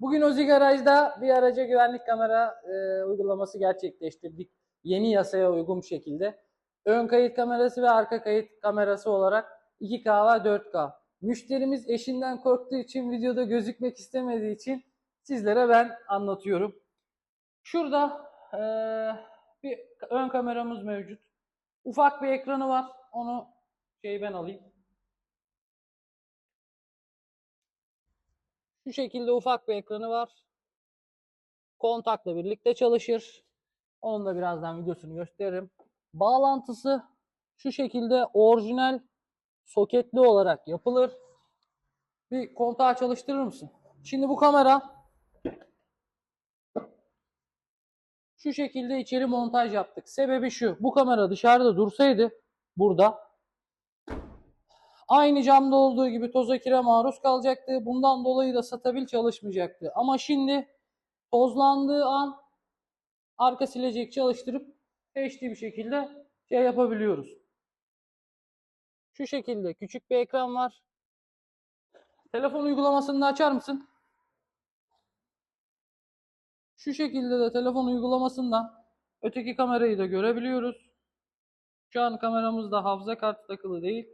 Bugün Ozi Garaj'da bir araca güvenlik kamera e, uygulaması gerçekleştirdik. Yeni yasaya uygun şekilde. Ön kayıt kamerası ve arka kayıt kamerası olarak 2K ve 4K. Müşterimiz eşinden korktuğu için videoda gözükmek istemediği için sizlere ben anlatıyorum. Şurada e, bir ön kameramız mevcut. Ufak bir ekranı var. Onu şey ben alayım. Şu şekilde ufak bir ekranı var. Kontakla birlikte çalışır. Onun da birazdan videosunu gösteririm. Bağlantısı şu şekilde orijinal soketli olarak yapılır. Bir kontağı çalıştırır mısın? Şimdi bu kamera şu şekilde içeri montaj yaptık. Sebebi şu. Bu kamera dışarıda dursaydı burada aynı camda olduğu gibi toza kire maruz kalacaktı. Bundan dolayı da satabil çalışmayacaktı. Ama şimdi tozlandığı an arka silecek çalıştırıp HD bir şekilde şey yapabiliyoruz. Şu şekilde küçük bir ekran var. Telefon uygulamasını da açar mısın? Şu şekilde de telefon uygulamasından öteki kamerayı da görebiliyoruz. Şu an kameramızda hafıza kartı takılı değil.